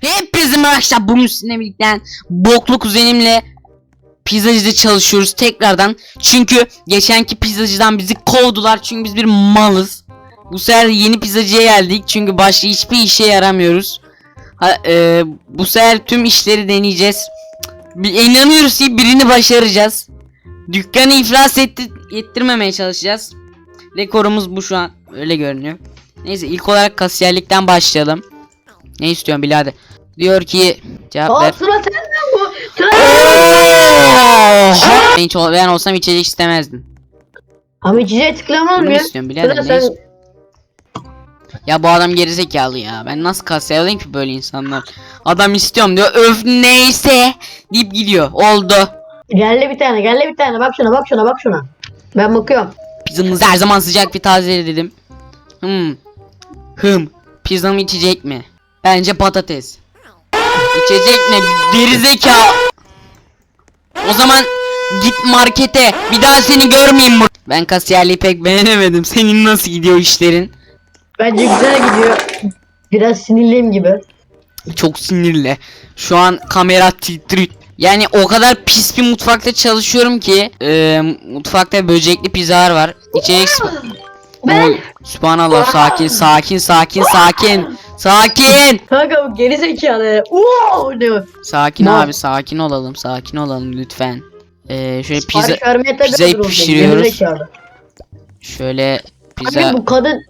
Hepinize arkadaşlar bugün sizinle birlikte boklu kuzenimle pizzacıda çalışıyoruz tekrardan. Çünkü geçenki pizzacıdan bizi kovdular çünkü biz bir malız. Bu sefer yeni pizzacıya geldik çünkü başka hiçbir işe yaramıyoruz. Ha, e, bu sefer tüm işleri deneyeceğiz. Bir, inanıyoruz ki birini başaracağız. Dükkanı iflas etti, ettirmemeye çalışacağız. Rekorumuz bu şu an öyle görünüyor. Neyse ilk olarak kasiyerlikten başlayalım. Ne istiyorsun birader? Diyor ki cevap ver. Aa sıra sende bu. Sıra Ben, hiç, ol- ben olsam içecek istemezdim. Ama içeceğe tıklamam Bunu ya. istiyorum birader. Sıra ne sen. ist- Ya bu adam gerizekalı ya. Ben nasıl kasiyer olayım ki böyle insanlar? Adam istiyorum diyor. Öf neyse deyip gidiyor. Oldu. Geldi bir tane geldi bir tane. Bak şuna bak şuna bak şuna. Ben bakıyorum. Pizzamız her zaman sıcak bir taze dedim. Hmm. Hım. Pizzamı içecek mi? Bence patates. İçecek ne? Gerizekalı. O zaman git markete. Bir daha seni görmeyeyim bur. Ben kasiyerliği pek beğenemedim. Senin nasıl gidiyor işlerin? Bence güzel gidiyor. Biraz sinirliyim gibi. Çok sinirli. Şu an kamera titriyor. Yani o kadar pis bir mutfakta çalışıyorum ki e, mutfakta böcekli pizzalar var. İçecek Ben- Subhanallah sakin sakin sakin sakin sakin Kanka bu geri zekalı. Diyor. sakin Ne? abi sakin olalım sakin olalım lütfen. Ee, şöyle pizza pizzayı pişiriyoruz. şöyle pizza bu kadın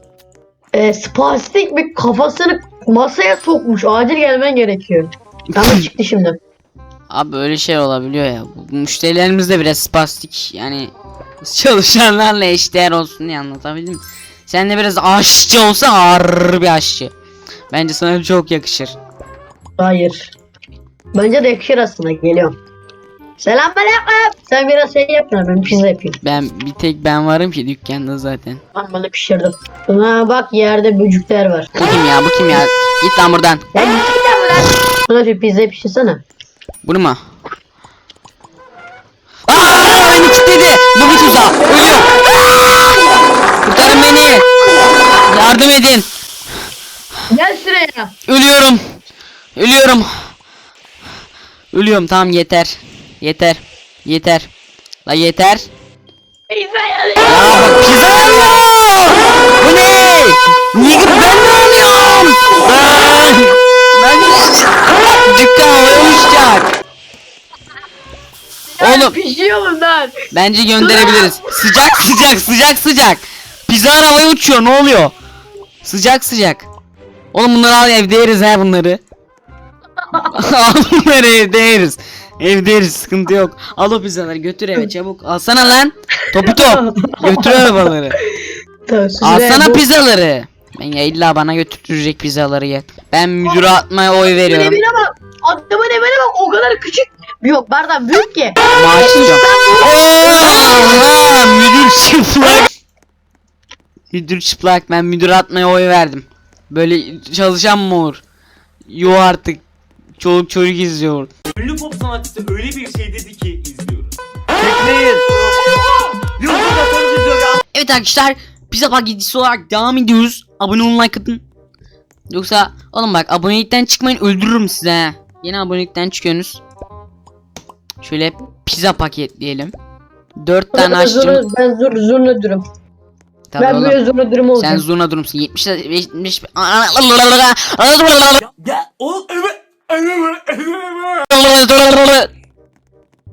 e, spastik bir kafasını masaya sokmuş. Acil gelmen gerekiyor. Tamam çıktı şimdi. Abi böyle şey olabiliyor ya. Müşterilerimiz de biraz spastik yani çalışanlarla eşdeğer olsun diye anlatabildim. Sen de biraz aşçı olsa ağır bir aşçı. Bence sana çok yakışır. Hayır. Bence de yakışır aslında. Geliyorum. Selamünaleyküm. Sen biraz şey yap ya ben pizza yapayım. Ben bir tek ben varım ki dükkanda zaten. Ben bunu pişirdim. Buna bak yerde böcükler var. Bu kim ya bu kim ya? Git lan buradan. Ya git lan lan. Buna şu pizzayı pişirsene. Bunu mu? Aa, beni kilitledi. Bu bir tuzak. Ölüyorum. Kurtarın beni. Yardım edin. Gel şuraya. Ölüyorum. Ölüyorum. Ölüyorum tamam yeter. Yeter. Yeter. La yeter. Pizza yani. Ya bak pizza yanıyor. Bu ne? Niye ben ne oluyorum? Ben. Ben dükkan havaya uçacak. Oğlum Pişiyor bunlar. Bence gönderebiliriz. Sıcak sıcak sıcak sıcak. Pizza havaya uçuyor ne oluyor? Sıcak sıcak. Oğlum bunları al evde yeriz ha bunları. al bunları evde yeriz. Evde yeriz sıkıntı yok. Al o pizzaları götür eve çabuk. Alsana lan. Topu top. Götür arabaları. Alsana pizzaları. Ben ya illa bana götürecek pizzaları ya. Ben müdüre atmaya oy veriyorum. Evine bak. Adamın evine bak o kadar küçük. Yok bardak büyük ki. Maaş istiyorum. Oha! Müdür çıplak. Müdür çıplak. Ben müdür atmaya oy verdim. Böyle çalışan mı olur? Yo artık. Çoluk çocuk izliyor. Ünlü pop sanatçısı öyle bir şey dedi ki izliyoruz. Evet arkadaşlar. Pizza paketçisi olarak devam ediyoruz. Abone olun like atın. Yoksa oğlum bak abonelikten çıkmayın öldürürüm size ha. Yeni abonelikten çıkıyorsunuz. Şöyle pizza paketleyelim. 4 tane Ben açtım. zurna, ben zur, zurna durum. Tabii ben oğlum. böyle zurna durum Sen olacağım. zurna durumsun. 70 75 Ya evet.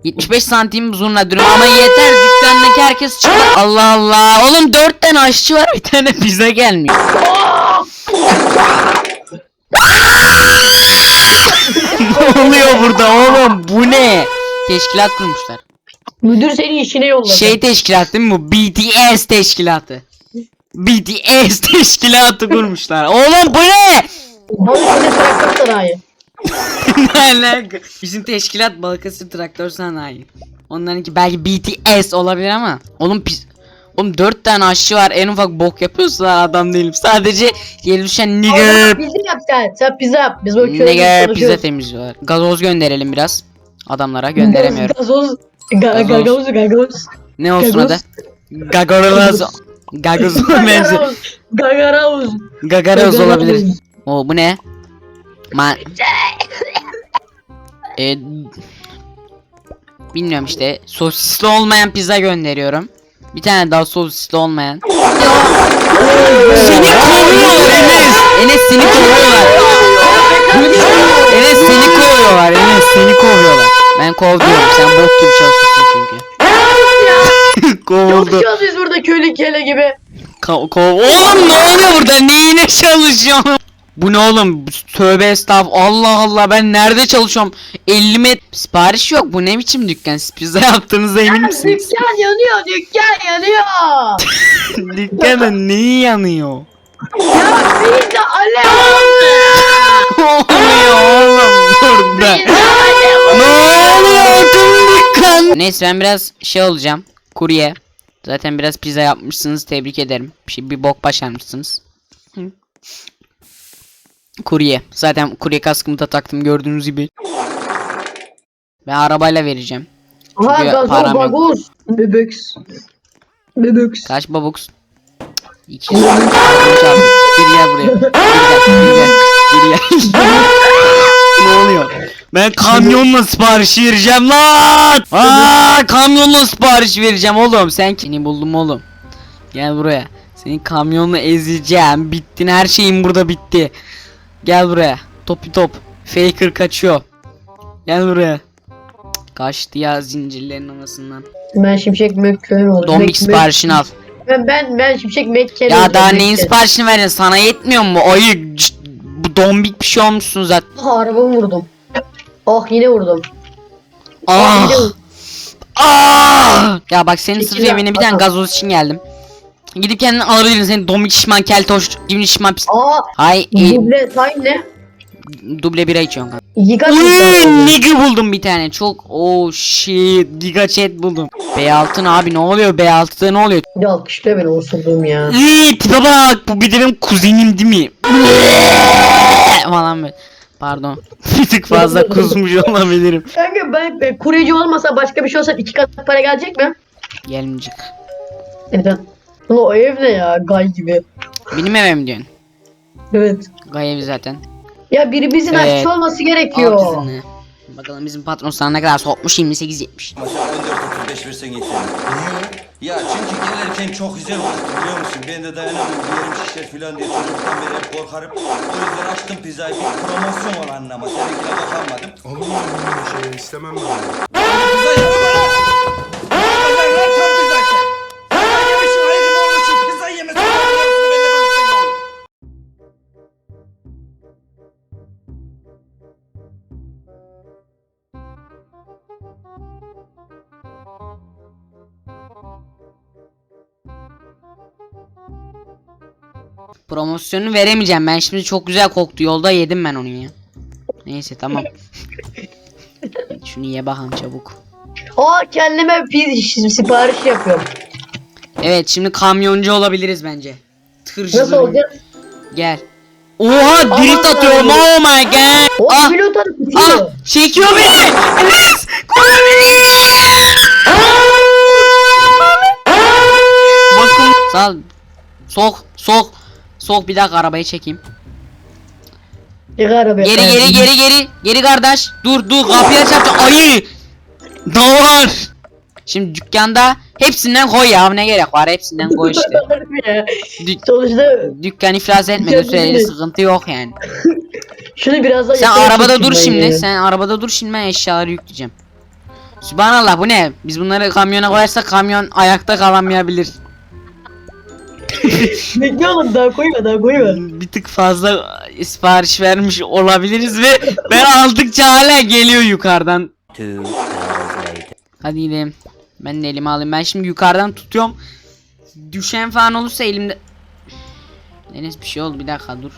75 santim zurna durum ama yeter dükkandaki herkes çıkar. Allah Allah. Oğlum 4 tane aşçı var bir tane pizza gelmiyor. ne oluyor burada oğlum? Bu ne? Teşkilat kurmuşlar. Müdür seni işine yolladı. Şey teşkilat değil mi bu? BTS teşkilatı. BTS teşkilatı kurmuşlar. Oğlum bu ne? Traktör sanayi. Ne alaka? Bizim teşkilat Balıkesir Traktör Sanayi. Onlarınki belki BTS olabilir ama. Oğlum pis... Oğlum 4 tane aşçı var en ufak bok yapıyorsa adam değilim. Sadece yeri düşen nigger Pizza yap sen. Sen pizza yap. Biz böyle köyde nigger pizza temizliyorlar. Gazoz gönderelim biraz. Adamlara gönderemiyorum. Gazoz. Ga Gazoz. gazoz gazoz. Ne olsun adı? Gagaroz. Gagaroz benziyor. Gagaroz olabilir. O bu ne? Ma e, bilmiyorum işte sosisli olmayan pizza gönderiyorum. Bir tane daha sosisli olmayan. seni kovuyorlar Enes. Enes seni kovuyorlar. Enes seni kovuyorlar. Enes seni kovuyorlar. Ben kovmuyorum. Sen bok gibi çalışıyorsun çünkü. Kovuldu. Çalışıyoruz biz burada köylü kele gibi. Ko- kov oğlum ne oluyor burada? Neyine çalışıyorsun? Bu ne oğlum? Tövbe estağf. Allah Allah ben nerede çalışıyorum? 50 met sipariş yok. Bu ne biçim dükkan? Siz pizza yaptığınıza emin misiniz? Dükkan yanıyor, dükkan yanıyor. Dükkanın neyi yanıyor? ya de alev oluyor oğlum burada? Ne oluyor tüm dükkan? Neyse ben biraz şey olacağım. Kurye. Zaten biraz pizza yapmışsınız. Tebrik ederim. Bir, şey, bir bok başarmışsınız. Kurye. Zaten kurye kaskımı da taktım gördüğünüz gibi. Ben arabayla vereceğim. Ha Çünkü gazoz bagoz. Bebeks. Bebeks. Kaç babux? 200. Çaldım. Geri gel buraya. Geri gel. Geri gel. Geri gel. ne oluyor? Ben kamyonla sipariş vereceğim lan. Aa, kamyonla sipariş vereceğim oğlum. Sen seni buldum oğlum. Gel buraya. Seni kamyonla ezeceğim. Bittin her şeyin burada bitti. Gel buraya. Topi top. Faker kaçıyor. Gel buraya. Kaçtı ya zincirlerin anasından. Ben şimşek McQueen oldum. Dombik siparişini al. Ben ben, ben şimşek McQueen Ya daha neyin siparişini vereceksin? Sana yetmiyor mu? Ayı bu dombik bir şey olmuşsun zaten. Ah, araba vurdum. Oh yine vurdum. Ah! vurdum. Ah! Ya bak senin sırf Çekil evine bir tane gazoz için geldim. Gidip kendin alabilirsin senin dombik şişman keltoş gibi şişman pis. Aa Hay e, duble time ne? duble bira içiyorum kanka. Giga Uy, nigga buldum bir tane. Çok oh shit giga chat buldum. B6 abi ne oluyor? B6'da ne oluyor? Bir de alkışlıyor beni osurduğum ya. İyi tipe bak bu bir de benim kuzenim değil mi? falan böyle. Pardon. bir tık fazla kusmuş olabilirim. Kanka ben, ben kuryeci olmasa başka bir şey olsa iki kat para gelecek mi? Gelmeyecek. Neden? Ulan o ev ne ya gay gibi. Benim eve mi diyorsun? Evet. Gay evi zaten. Ya birimizin Evet. aşçı olması Al gerekiyor. bizimle. Bakalım bizim patron sana ne kadar sokmuş 28 70. Ama sen 14 35 versen yeter. Niye? Ya çünkü gelirken çok güzel koktu biliyor musun? Ben de dayanamıyorum bir yerim şişer filan diye çocuktan beri hep korkarım. O yüzden açtım pizzayı bir promosyon olan ama seninkine bakalmadım. Olur mu böyle şey istemem ben. Pizza Promosyonu veremeyeceğim ben şimdi çok güzel koktu yolda yedim ben onu ya. Neyse tamam. Şunu ye bakalım çabuk. Aa kendime pizza sipariş yapıyorum. Evet şimdi kamyoncu olabiliriz bence. Tırcı Nasıl olacak? Gel. Oha drift atıyorum oh my god. O Ah, pilot ah çekiyor beni. Enes koy beni. Bakın. Sal. Sok sok. Sok bir dakika arabayı çekeyim. Çık arabaya. Geri geri geri geri. Geri kardeş. Dur dur kapıya çarptı. Ayı. Ne var? Şimdi dükkanda hepsinden koy ya ne gerek var hepsinden koy işte. Dük- Sonuçta dükkan iflas etmedi değil. sıkıntı yok yani. şunu biraz daha Sen arabada çekeyim dur ben şimdi. ya. Sen arabada dur şimdi ben eşyaları yükleyeceğim. Sübhanallah bu ne? Biz bunları kamyona koyarsak kamyon ayakta kalamayabilir. Bekle oğlum daha koyma daha koyma. Bir tık fazla sipariş vermiş olabiliriz ve ben aldıkça hala geliyor yukarıdan. Hadi gidelim. Ben de elime alayım. Ben şimdi yukarıdan tutuyorum. Düşen falan olursa elimde... Enes bir şey oldu bir dakika dur.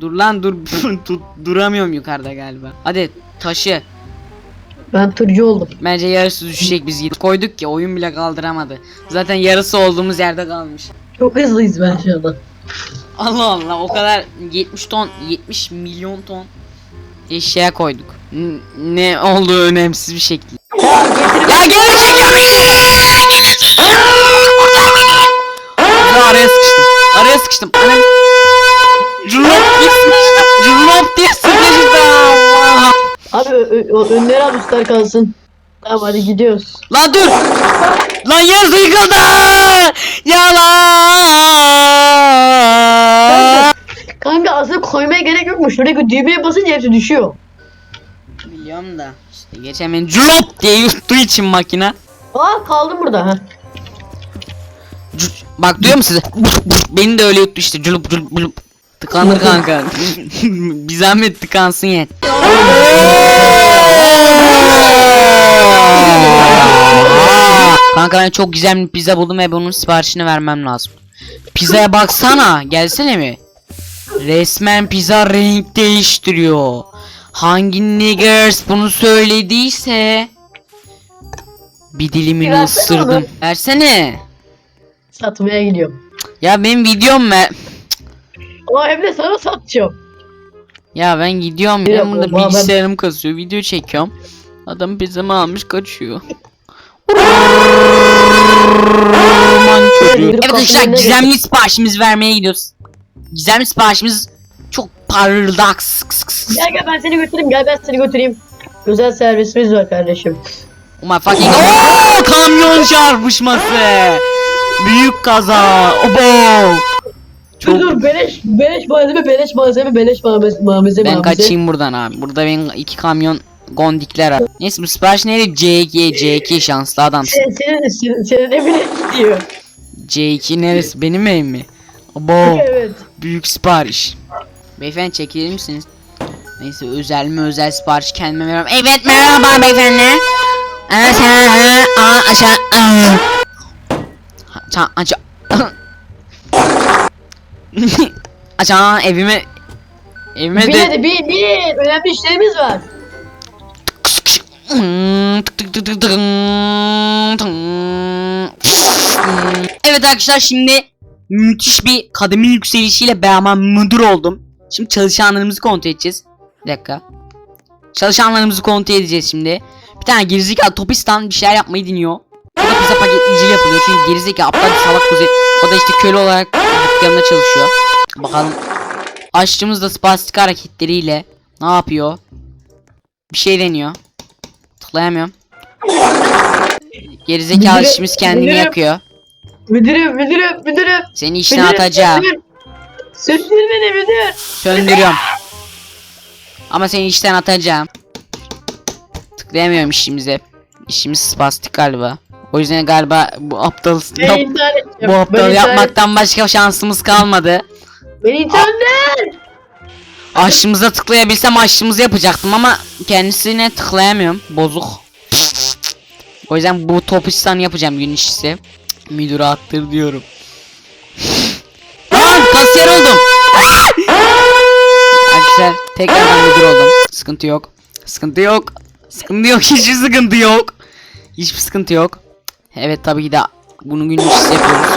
Dur lan dur. Tut, duramıyorum yukarıda galiba. Hadi taşı. Ben turcu oldum. Bence yarısı düşecek biz gidip koyduk ki oyun bile kaldıramadı. Zaten yarısı olduğumuz yerde kalmış. Çok hızlıyız ben şu anda. Allah Allah o kadar 70 ton 70 milyon ton eşya koyduk. N- ne olduğu önemsiz bir şekilde. ya geri çekil beni! araya sıkıştım. Araya sıkıştım. Anam. Diye sıkıştım. Cunlop diye sıkıştım. Abi ö- ö- önler abi üstler kalsın. Tamam hadi gidiyoruz. Lan dur! Lan yarısı yıkıldı! Yalan. Kanka aslında koymaya gerek yokmuş. Şuradaki düğmeye basınca hepsi düşüyor. Biliyorum da. İşte geçen beni culop diye yuttuğu için makine. Aa kaldım burada. Ha. Bak duyuyor musun size? Beni de öyle yuttu işte. Culup culup culup. Tıkanır kanka. Bir zahmet tıkansın yet. kanka ben çok güzel bir pizza buldum ve bunun siparişini vermem lazım. Pizzaya baksana. Gelsene mi? Resmen pizza renk değiştiriyor. Hangi niggers bunu söylediyse bir dilimini Versene ısırdım. onu. Versene. Satmaya gidiyorum. Ya benim videom ver. Aa hem de sana satacağım. Ya ben gidiyorum Ya ben burada baba, ben- bilgisayarım kasıyor video çekiyorum. Adam pizzamı almış kaçıyor. Aman çocuğu. Yürü, Evet arkadaşlar gizemli siparişimizi vermeye gidiyoruz. Gizemli siparişimiz çok parlak. Sık sık sık. Gel gel ben seni götüreyim. Gel ben seni götüreyim. Güzel servisimiz var kardeşim. Oh my fucking Ooo kamyon çarpışması. Büyük kaza. Obo. Dur Çok dur beleş beleş malzeme beleş malzeme beleş malzeme malzeme Ben kaçayım buradan abi. Burada benim iki kamyon gondikler var. Neyse bu sipariş neydi? C2, C2 şanslı adamsın. Sen, senin, senin, senin evine gidiyor. C2 neresi? Benim evim mi? Abo Evet. büyük sipariş. Beyefendi çekilir misiniz? Neyse özel mi özel sipariş kendime veriyorum. Evet merhaba beyefendi. Aşağı aa, aşağı aa. Aşağı aşağı Aşağı evime evime Bir de hadi bir bir önemli işlerimiz var. Evet arkadaşlar şimdi müthiş bir kademe yükselişiyle beraber müdür oldum. Şimdi çalışanlarımızı kontrol edeceğiz. Bir dakika. Çalışanlarımızı kontrol edeceğiz şimdi. Bir tane gerizekalı topistan bir şeyler yapmayı deniyor. O da pizza paketleyiciyle yapılıyor. Çünkü gerizekalı aptal bir salak kuzi. O da işte köle olarak dükkanında çalışıyor. Bakalım. Aşçımız da spastik hareketleriyle ne yapıyor? Bir şey deniyor. Tıklayamıyorum. Gerizekalı Müdürüm, işimiz kendini müdürüm. yakıyor. Müdürüm müdürüm müdürüm. Seni işten müdürüm, atacağım. Söndür beni müdür. Söndürüyorum. Ama seni işten atacağım. Tıklayamıyorum işimize. İşimiz spastik galiba. O yüzden galiba bu aptal intihar edeceğim. bu aptal intihar- yapmaktan başka şansımız kalmadı. Beni intihar. Aşçımıza tıklayabilsem aşçımızı yapacaktım ama kendisine tıklayamıyorum. Bozuk. O yüzden bu top işten yapacağım gün işçisi. Müdüre attır diyorum. Lan kasiyer oldum. Arkadaşlar tekrardan müdür oldum. Sıkıntı yok. Sıkıntı yok. Sıkıntı yok. Hiçbir sıkıntı yok. Hiçbir sıkıntı yok. Evet tabii ki de bunu gün işçisi yapıyoruz.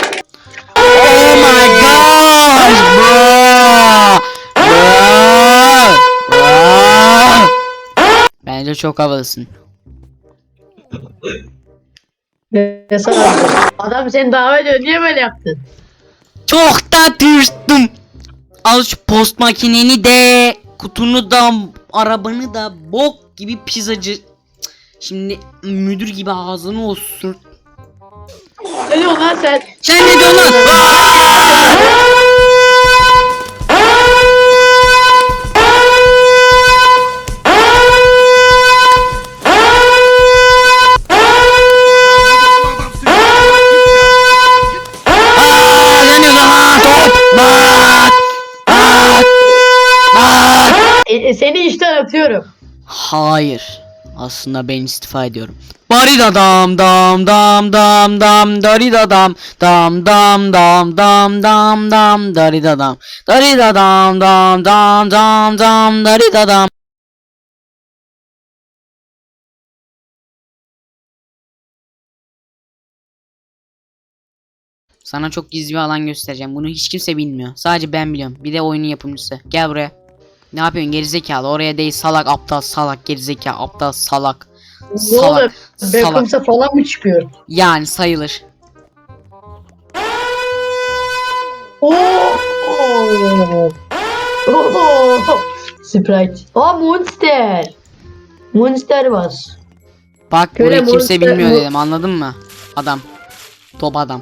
Oh my gosh bro. Bro. Bence çok havalısın. Ne sana? Adam seni davet ediyor. Niye böyle yaptın? Çok da tırstım. Al şu post makineni de, kutunu da, arabanı da, bok gibi pizzacı. Şimdi müdür gibi ağzını olsun. Ne diyorsun lan sen? Sen ne diyorsun lan? Seni işten atıyorum. Hayır. Aslında ben istifa ediyorum. Bari da dam dam dam dam dam dari da dam dam dam dam dam dam dam dari da dam dari da dam dam dam dam dam dari da dam Sana çok gizli bir alan göstereceğim. Bunu hiç kimse bilmiyor. Sadece ben biliyorum. Bir de oyunun yapımcısı. Gel buraya. Ne yapıyorsun gerizekalı? Oraya değil salak aptal salak gerizekalı aptal salak. Ne? Salak. Beckham'sa falan mı çıkıyor? Yani sayılır. Oo! Oo. Sprite. Aa Monster. Monster bas. Bak Köle burayı kimse monster- bilmiyor dedim anladın mı? Adam. Top adam.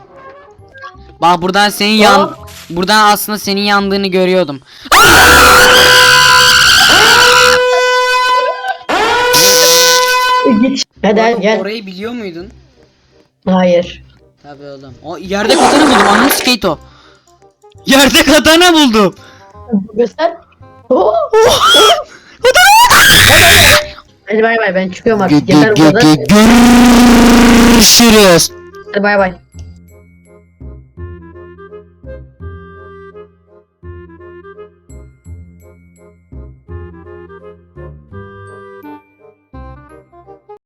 Bak buradan senin yan Aa. buradan aslında senin yandığını görüyordum. Git. Hadi gel. Orayı biliyor muydun? Hayır. Tabii oğlum. O yerde katana buldum. Anam skate o. Yerde katana buldum. Göster. Oo. Hadi bay bay ben çıkıyorum artık. Yeter bu kadar. Görüşürüz. Hadi bay bay.